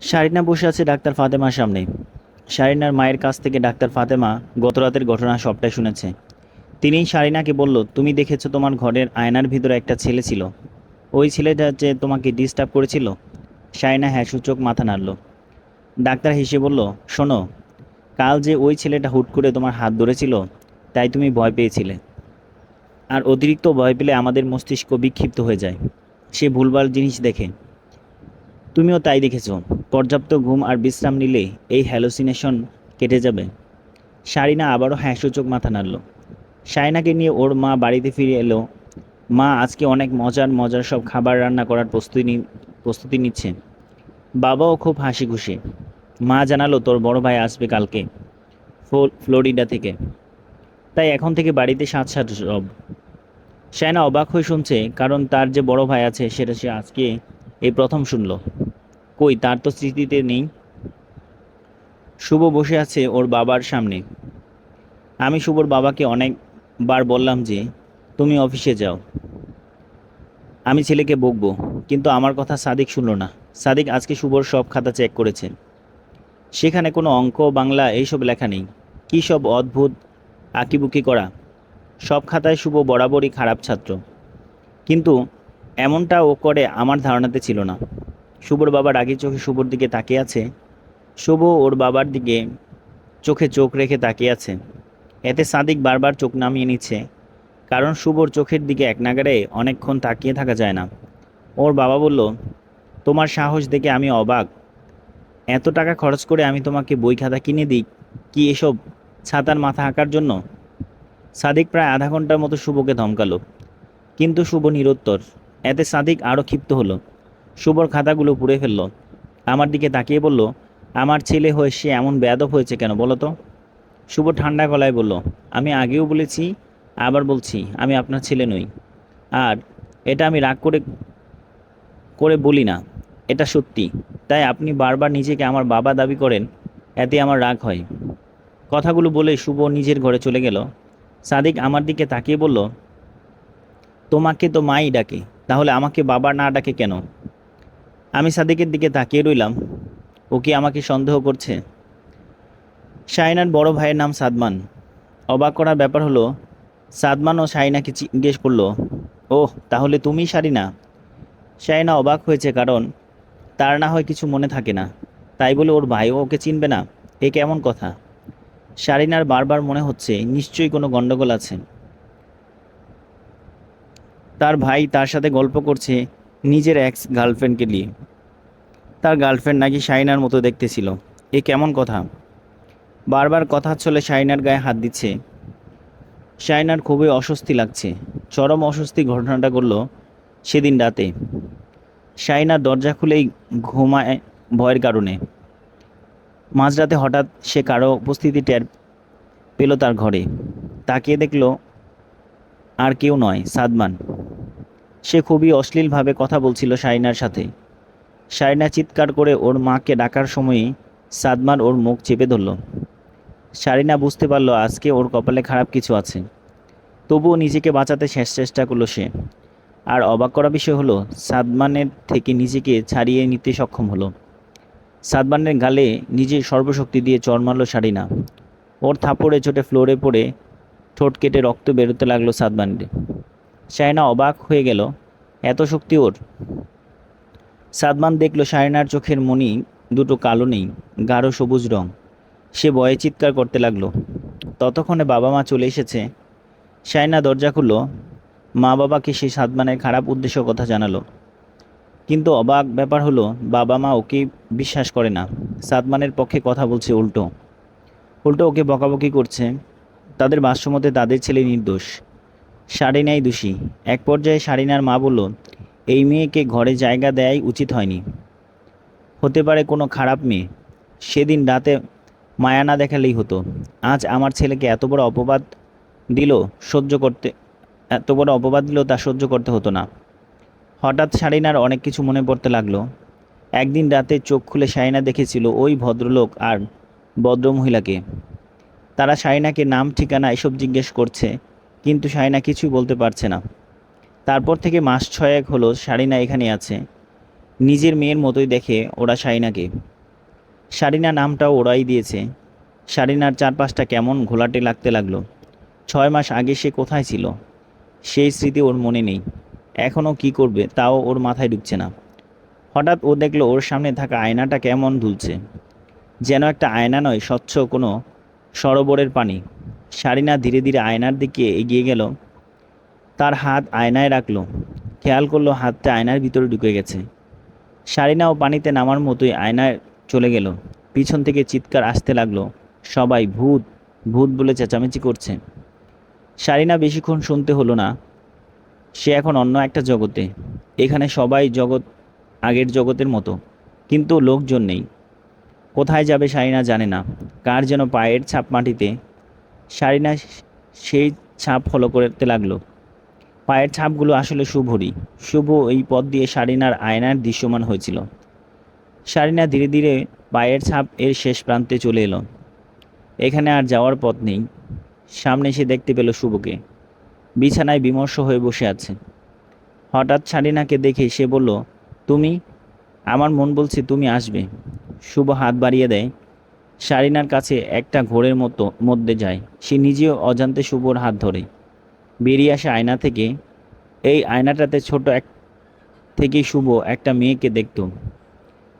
শারিনা বসে আছে ডাক্তার ফাতেমার সামনে। শারিনার মায়ের কাছ থেকে ডাক্তার ফাতেমা গতরাতের ঘটনা সবটাই শুনেছে। তিনি শারিনাকে বলল, তুমি দেখেছ তোমার ঘরের আয়নার ভিতরে একটা ছেলে ছিল? ওই ছেলেটা যে তোমাকে ডিস্টার্ব করেছিল? শারিনা হ্যাঁ সূচক মাথা নাড়ল। ডাক্তার হেসে বলল, শোনো, কাল যে ওই ছেলেটা হুট করে তোমার হাত ধরেছিল, তাই তুমি ভয় পেয়েছিলে। আর অতিরিক্ত ভয় পেলে আমাদের মস্তিষ্ক বিক্ষিপ্ত হয়ে যায়। সে ভুলভাল জিনিস দেখে। তুমিও তাই দেখেছ। পর্যাপ্ত ঘুম আর বিশ্রাম নিলে এই হ্যালোসিনেশন কেটে যাবে। শারিনা আবারও হ্যাঁ সূচক মাথা নাড়ল। শাইনাকে নিয়ে ওর মা বাড়িতে ফিরে এলো। মা আজকে অনেক মজার মজার সব খাবার রান্না করার প্রস্তুতি প্রস্তুতি নিচ্ছে। বাবাও খুব হাসি খুশি। মা জানালো, তোর বড় ভাই আসবে কালকে ফ্লোরিডা থেকে। তাই এখন থেকে বাড়িতে সাত সাত সব। সায়না অবাক হয়ে শুনছে, কারণ তার যে বড় ভাই আছে, সেটা সে আজকে এই প্রথম শুনলো। কই, তার তো স্মৃতিতে নেই। শুভ বসে আছে ওর বাবার সামনে। আমি শুভর বাবাকে অনেকবার বললাম যে, তুমি অফিসে যাও। আমি ছেলেকে বকবো, কিন্তু আমার কথা সাদিক শুনলো না। সাদিক আজকে শুভর সব খাতা চেক করেছে। সেখানে কোনো অঙ্ক, বাংলা এইসব লেখা নেই। কী সব অদ্ভুত আঁকিবুকি করা। সব খাতায় শুভ বরাবরই খারাপ ছাত্র। কিন্তু এমনটা ও করে আমার ধারণাতে ছিল না। শুভর বাবা রাগি চোখে শুভর দিকে তাকিয়ে আছে। শুভ ওর বাবার দিকে চোখে চোখ রেখে তাকিয়ে আছে। এতে সাদিক বারবার চোখ নামিয়ে নিচ্ছে। কারণ শুভর চোখের দিকে এক নাগারে অনেকক্ষণ তাকিয়ে থাকা যায় না। ওর বাবা বলল, তোমার সাহস দেখে আমি অবাক। এত টাকা খরচ করে আমি তোমাকে বই খাতা কিনে দিই কি এসব ছাতার মাথা আঁকার জন্য? সাদিক প্রায় আধা ঘণ্টার মতো শুভকে ধমকালো। কিন্তু শুভ নিরুত্তর। এতে সাদিক আরও ক্ষিপ্ত হলো। শুভর খাতাগুলো পুড়ে ফেলল। আমার দিকে তাকিয়ে বলল, আমার ছেলে হয়ে সে এমন বেয়াদব হয়েছে কেন বলো তো? শুভ ঠান্ডা গলায় বলল, আমি আগেও বলেছি, আবার বলছি, আমি আপনার ছেলে নই। আর এটা আমি রাগ করে করে বলি না, এটা সত্যি। তাই আপনি বারবার নিজেকে আমার বাবা দাবি করেন, এতে আমার রাগ হয়। কথাগুলো বলে শুভ নিজের ঘরে চলে গেল। সাদিক আমার দিকে তাকিয়ে বলল, তোমাকে তো মাই ডাকে, তাহলে আমাকে বাবা না ডাকে কেন? আমি সাদিকের দিকে তাকিয়ে রইলাম। ও কি আমাকে সন্দেহ করছে? শাইনার বড় ভাইয়ের নাম সাদমান। অবাক করার ব্যাপার হলো, সাদমান ও শাইনাকে জিজ্ঞেস করল, ওহ, তাহলে তুমি সারিনা শাইনা অবাক হয়েছে কারণ তার না হয় কিছু মনে থাকে না। তাই বলে ওর ভাইও ওকে চিনবে না। এ কেমন কথা? শারিনার বারবার মনে হচ্ছে নিশ্চয়ই কোনো গণ্ডগোল আছে। তার ভাই তার সাথে গল্প করছে নিজের এক্স গার্লফ্রেন্ডকে নিয়ে। তার গার্লফ্রেন্ড নাকি শাইনার মতো দেখতে ছিল এ কেমন কথা? বারবার কথা চলে শাইনার গায়ে হাত দিচ্ছে। শাইনার খুবই অস্বস্তি লাগছে। চরম অস্বস্তি ঘটনাটা করল সেদিন রাতে। শাইনার দরজা খুলেই ঘুমায় ভয়ের কারণে। মাঝরাতে হঠাৎ সে কারও উপস্থিতি টের পেল তার ঘরে। তাকিয়ে দেখল আর কেউ নয়, সাদমান। সে খুবই অশ্লীলভাবে কথা বলছিল শাইনার সাথে। শাইনা চিৎকার করে ওর মাকে ডাকার সময়ই সাদমান ওর মুখ চেপে ধরল। শারিনা বুঝতে পারল আজকে ওর কপালে খারাপ কিছু আছে। তবুও নিজেকে বাঁচাতে শেষ চেষ্টা করল সে। আর অবাক করা বিষয় হলো, সাদমানের থেকে নিজেকে ছাড়িয়ে নিতে সক্ষম হলো। সাদমানের গালে নিজের সর্বশক্তি দিয়ে চর মারল শারিনা। ওর থাপড়ে চোটে ফ্লোরে পড়ে ঠোঁট কেটে রক্ত বেরোতে লাগল সাদমানের শায়না অবাক হয়ে গেল। এত শক্তি ওর। সাদমান দেখল শায়নার চোখের মণি দুটো কালো নেই, গাঢ় সবুজ রং। সে ভয়ে চিৎকার করতে লাগল। ততক্ষণে বাবা মা চলে এসেছে। শায়না দরজা খুললো। মা বাবাকে সে সাদমানের খারাপ উদ্দেশ্য কথা জানালো। কিন্তু অবাক ব্যাপার হলো, বাবা মা ওকে বিশ্বাস করে না। সাদমানের পক্ষে কথা বলছে উল্টো। উল্টো ওকে বকাবকি করছে। তাদের ভাষ্যমতে তাদের ছেলে নির্দোষ। শারিনাই দোষী। এক পর্যায়ে শারিনার মা বলল, এই মেয়েকে ঘরে জায়গা দেয়াই উচিত হয়নি। হতে পারে কোনো খারাপ মেয়ে। সেদিন রাতে মায়া না দেখালেই হতো। আজ আমার ছেলেকে এত বড় অপবাদ দিল সহ্য করতে, এত বড় অপবাদ দিল তা সহ্য করতে হতো না। হঠাৎ শারিনার অনেক কিছু মনে পড়তে লাগল। একদিন রাতে চোখ খুলে শাইনা দেখেছিল ওই ভদ্রলোক আর ভদ্রমহিলাকে। তারা শাইনাকে নাম, ঠিকানা এসব জিজ্ঞেস করছে। কিন্তু শাইনা কিছুই বলতে পারছে না। তারপর থেকে মাস ছয়েক হলো শারিনা এখানে আছে। নিজের মেয়ের মতোই দেখে ওরা শারিনাকে শারিনা নামটাও ওরাই দিয়েছে। শারিনার চারপাশটা কেমন ঘোলাটে লাগতে লাগল। ছয় মাস আগে সে কোথায় ছিল? সেই স্মৃতি ওর মনে নেই। এখনও কি করবে তাও ওর মাথায় ঢুকছে না। হঠাৎ ও দেখল ওর সামনে থাকা আয়নাটা কেমন দুলছে। যেন একটা আয়না নয়, স্বচ্ছ কোনো সরোবরের পানি। শারিনা ধীরে ধীরে আয়নার দিকে এগিয়ে গেল। তার হাত আয়নায় রাখল। খেয়াল করল হাতটা আয়নার ভিতরে ঢুকে গেছে। শারিনাও পানিতে নামার মতোই আয়নায় চলে গেল। পিছন থেকে চিৎকার আসতে লাগল। সবাই, ভূত ভূত বলে চেঁচামেচি করছে। শারিনা বেশিক্ষণ শুনতে হলো না। সে এখন অন্য একটা জগতে। এখানে সবাই জগৎ, আগের জগতের মতো। কিন্তু লোকজন নেই। কোথায় যাবে শারিনা জানে না। কার যেন পায়ের ছাপ মাটিতে শারিনা সেই ছাপ ফলো করতে লাগল। পায়ের ছাপগুলো আসলে শুভরই। শুভ এই পথ দিয়ে শারিনার আয়নার দৃশ্যমান হয়েছিল। সারিনা ধীরে ধীরে পায়ের ছাপ এর শেষ প্রান্তে চলে এলো। এখানে আর যাওয়ার পথ নেই। সামনে সে দেখতে পেল শুভকে। বিছানায় বিমর্ষ হয়ে বসে আছে। হঠাৎ শারিনাকে দেখে সে বলল, তুমি? আমার মন বলছে তুমি আসবে। শুভ হাত বাড়িয়ে দেয়। শারিনার কাছে একটা ঘোরের মতো, মধ্যে যায়। সে নিজেও অজান্তে শুভর হাত ধরে। বেরিয়ে আসে আয়না থেকে। এই আয়নাটাতে ছোট এক, থেকেই শুভ একটা মেয়েকে দেখত।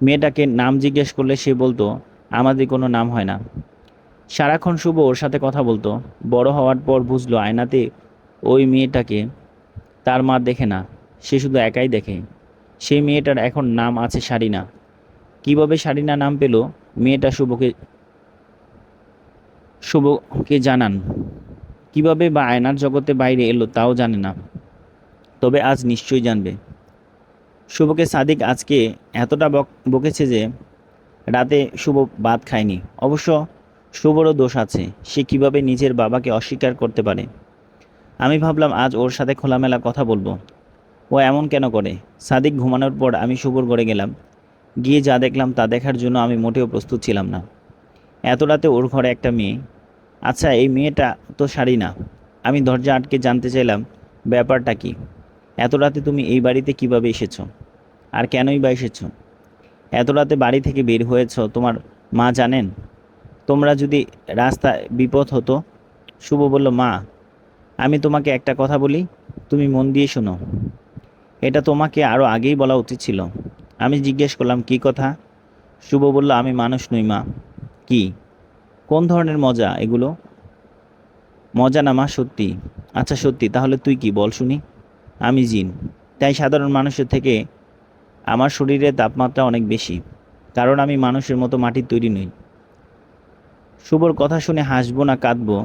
মেয়েটাকে নাম জিজ্ঞেস করলে সে বলতো, আমাদের কোনো নাম হয় না। সারাক্ষণ শুভ ওর সাথে কথা বলতো। বড় হওয়ার পর বুঝলো আয়নাতে ওই মেয়েটাকে তার মা দেখে না। সে শুধু একাই দেখে। সেই মেয়েটার এখন নাম আছে শারিনা। কীভাবে শারিনা নাম পেল? মেয়েটা শুভকে শুভকে জানান। কীভাবে বা আয়নার জগতে বাইরে এলো তাও জানে না। তবে আজ নিশ্চয়ই জানবে। শুভকে সাদিক আজকে এতটা বক বকেছে যে রাতে শুভ ভাত খায়নি। অবশ্য শুভরও দোষ আছে। সে কীভাবে নিজের বাবাকে অস্বীকার করতে পারে? আমি ভাবলাম আজ ওর সাথে খোলামেলা কথা বলব। ও এমন কেন করে? সাদিক ঘুমানোর পর আমি শুভর ঘরে গেলাম। গিয়ে যা দেখলাম তা দেখার জন্য আমি মোটেও প্রস্তুত ছিলাম না। এত রাতে ওর ঘরে একটা মেয়ে। আচ্ছা এই মেয়েটা তো শাড়ি না। আমি দরজা আটকে জানতে চাইলাম, ব্যাপারটা কি? এত রাতে তুমি এই বাড়িতে কীভাবে এসেছ? আর কেনই বা এসেছ? এত রাতে বাড়ি থেকে বের হয়েছ, তোমার মা জানেন? তোমরা যদি রাস্তায় বিপদ হতো, শুভ বলল, মা, আমি তোমাকে একটা কথা বলি, তুমি মন দিয়ে শোনো। এটা তোমাকে আরও আগেই বলা উচিত ছিল। আমি জিজ্ঞেস করলাম, কি কথা? শুভ বলল, আমি মানুষ নই মা। কি? কোন ধরনের মজা এগুলো? মজা না মা, সত্যি। আচ্ছা সত্যি, তাহলে তুই কি, বল শুনি। আমি জিন, তাই সাধারণ মানুষের থেকে আমার শরীরের তাপমাত্রা অনেক বেশি, কারণ আমি মানুষের মতো মাটির তৈরি নই। শুভর কথা শুনে হাসবো না, কাঁদবো,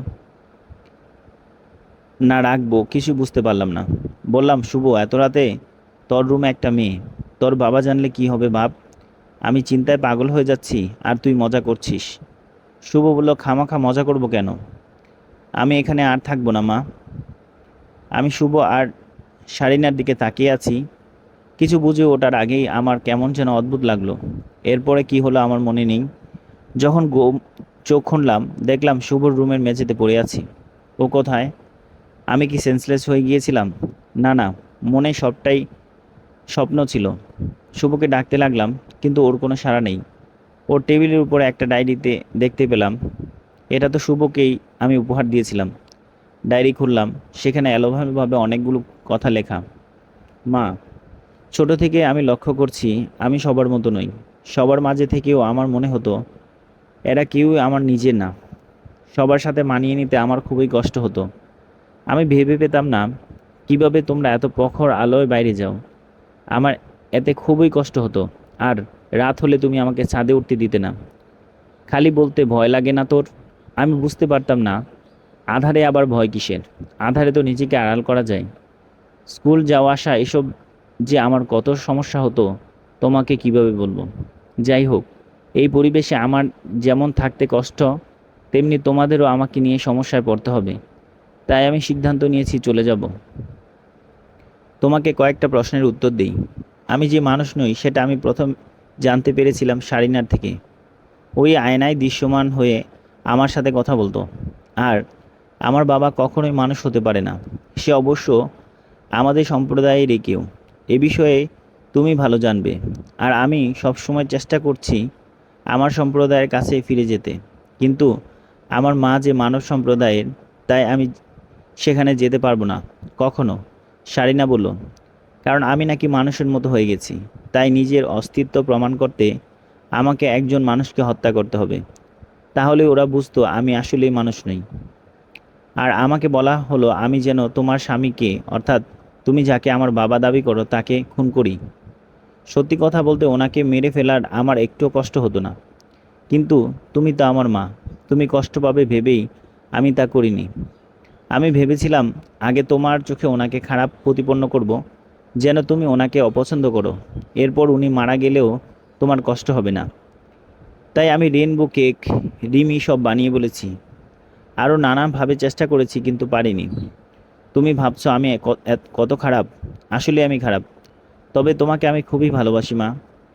না রাখব, কিছু বুঝতে পারলাম না। বললাম, শুভ, এত রাতে তোর রুমে একটা মেয়ে তোর বাবা জানলে কি হবে বাপ? আমি চিন্তায় পাগল হয়ে যাচ্ছি, আর তুই মজা করছিস। শুভ বলল, খামাখা, মজা করব কেন? আমি এখানে আর থাকব না, মা। আমি শুভ আর শারিনার দিকে তাকিয়ে আছি। কিছু বুঝে ওটার আগেই আমার কেমন যেন অদ্ভুত লাগল। এরপরে কি হলো আমার মনে নেই। যখন গো চোখ খুনলাম দেখলাম শুভর রুমের মেঝেতে পড়ে আছি। ও কোথায়? আমি কি সেন্সলেস হয়ে গিয়েছিলাম? না না, মনে সবটাই স্বপ্ন ছিল। শুভকে ডাকতে লাগলাম, কিন্তু ওর কোনো সাড়া নেই। ওর টেবিলের উপরে একটা ডায়েরিতে দেখতে পেলাম, এটা তো শুভকেই আমি উপহার দিয়েছিলাম। ডায়েরি খুললাম, সেখানে এলোভাবে অনেকগুলো কথা লেখা। মা, ছোট থেকে আমি লক্ষ্য করছি আমি সবার মতো নই। সবার মাঝে থেকেও আমার মনে হতো, এরা কেউই আমার নিজের না। সবার সাথে মানিয়ে নিতে আমার খুবই কষ্ট হতো। আমি ভেবে পেতাম না, কীভাবে তোমরা এত প্রখর আলোয় বাইরে যাও। আমার এতে খুবই কষ্ট হতো। আর রাত হলে তুমি আমাকে ছাদে উঠতে দিতে না। খালি বলতে ভয় লাগে না তোর? আমি বুঝতে পারতাম না। আধারে আবার ভয় কিসের? আধারে তো নিজেকে আড়াল করা যায়। স্কুল যাওয়া আসা, এসব যে আমার কত সমস্যা হতো, তোমাকে কীভাবে বলব? যাই হোক, এই পরিবেশে আমার যেমন থাকতে কষ্ট, তেমনি তোমাদেরও আমাকে নিয়ে সমস্যায় পড়তে হবে। তাই আমি সিদ্ধান্ত নিয়েছি চলে যাব। তোমাকে কয়েকটা প্রশ্নের উত্তর দিই। আমি যে মানুষ নই, সেটা আমি প্রথম জানতে পেরেছিলাম শারিনার থেকে। ওই আয়নায় দৃশ্যমান হয়ে আমার সাথে কথা বলতো। আর আমার বাবা কখনোই মানুষ হতে পারে না। সে অবশ্য আমাদের সম্প্রদায়েরই কেউ। এ বিষয়ে তুমি ভালো জানবে। আর আমি সব সময় চেষ্টা করছি আমার সম্প্রদায়ের কাছে ফিরে যেতে। কিন্তু আমার মা যে মানব সম্প্রদায়ের, তাই আমি সেখানে যেতে পারব না। কখনো। সারিনা বলল, কারণ আমি নাকি মানুষের মতো হয়ে গেছি। তাই নিজের অস্তিত্ব প্রমাণ করতে আমাকে একজন মানুষকে হত্যা করতে হবে। তাহলে ওরা বুঝতো আমি আসলেই মানুষ নই। আর আমাকে বলা হলো, আমি যেন তোমার স্বামীকে, অর্থাৎ তুমি যাকে আমার বাবা দাবি করো, তাকে খুন করি। সত্যি কথা বলতে ওনাকে মেরে ফেলার আমার একটুও কষ্ট হতো না। কিন্তু তুমি তো আমার মা, তুমি কষ্ট পাবে ভেবেই আমি তা করিনি। আমি ভেবেছিলাম, আগে তোমার চোখে ওনাকে খারাপ প্রতিপন্ন করব, যেন তুমি ওনাকে অপছন্দ করো। এরপর উনি মারা গেলেও তোমার কষ্ট হবে না। তাই আমি রেনবো কেক, রিমি সব বানিয়ে বলেছি। আরও নানাভাবে চেষ্টা করেছি, কিন্তু পারিনি। তুমি ভাবছ আমি কত খারাপ? আসলে আমি খারাপ। তবে তোমাকে আমি খুবই ভালোবাসি, মা।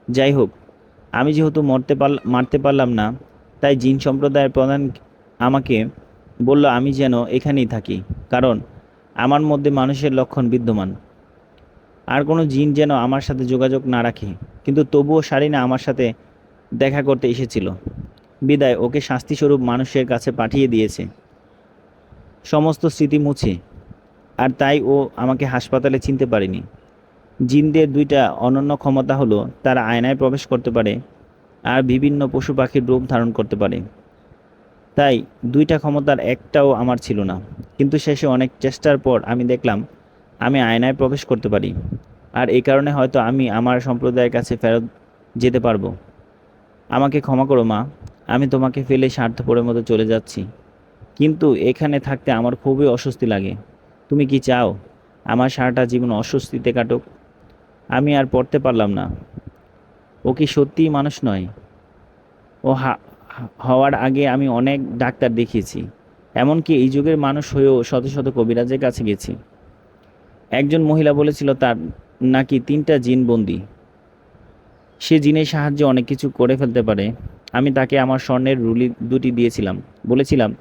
যাই হোক, আমি যেহেতু মরতে পার মারতে পারলাম না, তাই জিন সম্প্রদায়ের প্রধান আমাকে বলল, আমি যেন এখানেই থাকি, কারণ আমার মধ্যে মানুষের লক্ষণ বিদ্যমান। আর কোনো জিন যেন আমার সাথে যোগাযোগ না রাখে, কিন্তু তবুও সারিনা আমার সাথে দেখা করতে এসেছিল। বিদায়, ওকে শাস্তিস্বরূপ মানুষের কাছে পাঠিয়ে দিয়েছে। সমস্ত স্মৃতি মুছে, আর তাই ও আমাকে হাসপাতালে চিনতে পারেনি। জিনদের দুইটা অনন্য ক্ষমতা হলো, তারা আয়নায় প্রবেশ করতে পারে, আর বিভিন্ন পশু পাখির রূপ ধারণ করতে পারে। তাই দুইটা ক্ষমতার একটাও আমার ছিল না। কিন্তু শেষে অনেক চেষ্টার পর আমি দেখলাম, আমি আয়নায় প্রবেশ করতে পারি। আর এই কারণে হয়তো আমি আমার সম্প্রদায়ের কাছে ফেরত যেতে পারব। আমাকে ক্ষমা করো মা, আমি তোমাকে ফেলে স্বার্থপরের মতো চলে যাচ্ছি। কিন্তু এখানে থাকতে আমার খুবই অস্বস্তি লাগে। তুমি কি চাও আমার সারাটা জীবন অস্বস্তিতে কাটুক? আমি আর পড়তে পারলাম না। ও কি সত্যিই মানুষ নয়? ও হা- হওয়ার আগে আমি অনেক ডাক্তার দেখিয়েছি। এমনকি এই যুগের মানুষ হয়েও শত শত কবিরাজের কাছে গেছি। একজন মহিলা বলেছিল, তার নাকি তিনটা জিন বন্দি। সে জিনের সাহায্যে অনেক কিছু করে ফেলতে পারে। আমি তাকে আমার স্বর্ণের রুলি দুটি দিয়েছিলাম। বলেছিলাম,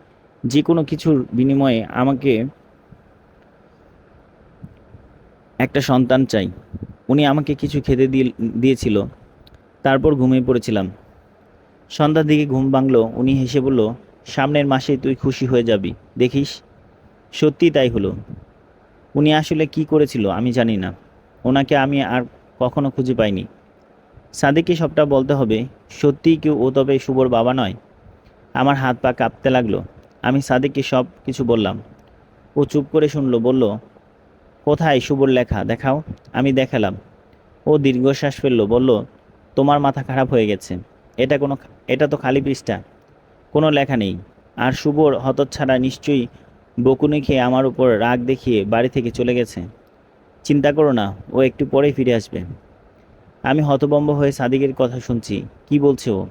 যে কোনো কিছুর বিনিময়ে আমাকে একটা সন্তান চাই। উনি আমাকে কিছু খেতে দিয়ে দিয়েছিল। তারপর ঘুমিয়ে পড়েছিলাম। সন্ধ্যার দিকে ঘুম ভাঙলো, উনি হেসে বলল, সামনের মাসে তুই খুশি হয়ে যাবি, দেখিস? সত্যি তাই হলো। উনি আসলে কি করেছিল আমি জানি না। ওনাকে আমি আর কখনো খুঁজে পাইনি। সাদিককে সবটা বলতে হবে, সত্যিই কেউ ও তবে শুভর বাবা নয়? আমার হাত পা কাঁপতে লাগল। আমি সাদিককে সব কিছু বললাম। ও চুপ করে শুনলো, বলল, কোথায় শুভর লেখা? দেখাও। আমি দেখালাম। ও দীর্ঘশ্বাস ফেলল, বলল, তোমার মাথা খারাপ হয়ে গেছে। এটা কোনো এটা তো খালি পৃষ্ঠা। কোনো লেখা নেই। আর শুভর হতচ্ছাড়া নিশ্চয়ই বকুনি খেয়ে আমার উপর রাগ দেখিয়ে বাড়ি থেকে চলে গেছে। চিন্তা করো না, ও একটু পরেই ফিরে আসবে। আমি হতবম্ব হয়ে সাদিকের কথা শুনছি। কি বলছে ও?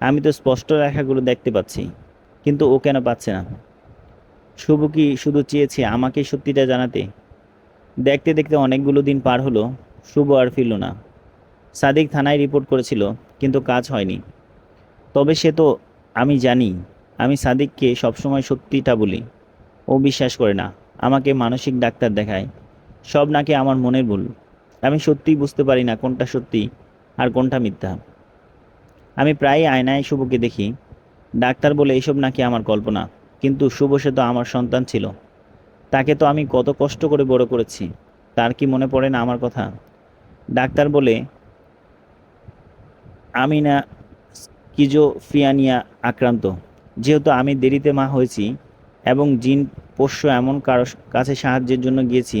আমি তো স্পষ্ট রেখাগুলো দেখতে পাচ্ছি, কিন্তু ও কেন পাচ্ছে না? শুভ কি শুধু চেয়েছে আমাকে সত্যিটা জানাতে? দেখতে দেখতে অনেকগুলো দিন পার হলো, শুভ আর ফিরল না। সাদিক থানায় রিপোর্ট করেছিল কিন্তু কাজ হয়নি। তবে সে তো আমি জানি, আমি সাদিককে সবসময় সত্যিটা বলি। ও বিশ্বাস করে না, আমাকে মানসিক ডাক্তার দেখায়। সব নাকি আমার মনের ভুল। আমি সত্যিই বুঝতে পারি না কোনটা সত্যি আর কোনটা মিথ্যা। আমি প্রায়ই আয়নায় শুভকে দেখি। ডাক্তার বলে এসব নাকি আমার কল্পনা, কিন্তু শুভ সে তো আমার সন্তান ছিল। তাকে তো আমি কত কষ্ট করে বড় করেছি, তার কি মনে পড়ে না আমার কথা? ডাক্তার বলে আমি না স্কিজোফ্রিয়ানিয়া আক্রান্ত। যেহেতু আমি দেরিতে মা হয়েছি এবং জিন পোষ্য এমন কারও কাছে সাহায্যের জন্য গিয়েছি,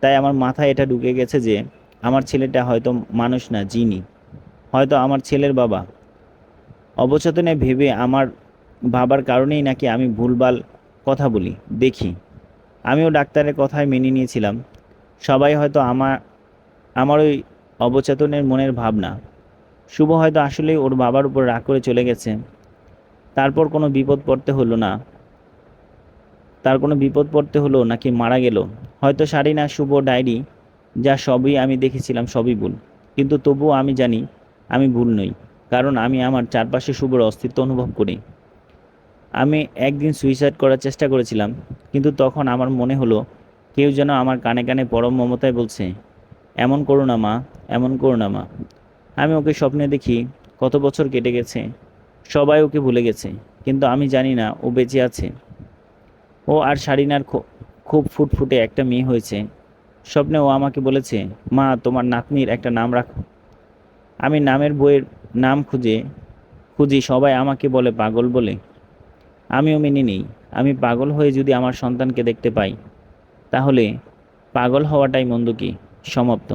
তাই আমার মাথায় এটা ঢুকে গেছে যে আমার ছেলেটা হয়তো মানুষ না, জিনই। হয়তো আমার ছেলের বাবা। অবচেতনে ভেবে আমার ভাবার কারণেই নাকি আমি ভুলভাল কথা বলি, দেখি। আমিও ডাক্তারের কথায় মেনে নিয়েছিলাম। সবাই হয়তো আমার আমার ওই অবচেতনের মনের ভাবনা। শুভ হয়তো আসলেই ওর বাবার উপর রাগ করে চলে গেছে। তারপর কোনো বিপদ পড়তে হলো না। তার কোনো বিপদ পড়তে হলো নাকি মারা গেল। হয়তো সারিনা শুভ, ডায়েরি, যা সবই আমি দেখেছিলাম, সবই ভুল। কিন্তু তবুও আমি জানি, আমি ভুল নই, কারণ আমি আমার চারপাশে শুভর অস্তিত্ব অনুভব করি। আমি একদিন সুইসাইড করার চেষ্টা করেছিলাম, কিন্তু তখন আমার মনে হলো, কেউ যেন আমার কানে কানে পরম মমতায় বলছে, এমন করো না মা, এমন করো না মা। আমি ওকে স্বপ্নে দেখি কত বছর কেটে গেছে। সবাই ওকে ভুলে গেছে, কিন্তু আমি জানি না ও বেঁচে আছে। ও আর শারিনার খুব ফুটফুটে একটা মেয়ে হয়েছে। স্বপ্নে ও আমাকে বলেছে, মা, তোমার নাতনির একটা নাম রাখো। আমি নামের বইয়ের নাম খুঁজে, খুঁজি সবাই আমাকে বলে পাগল বলে। আমিও মেনে নিই। আমি পাগল হয়ে যদি আমার সন্তানকে দেখতে পাই, তাহলে পাগল হওয়াটাই মন্দ কি? সমাপ্ত।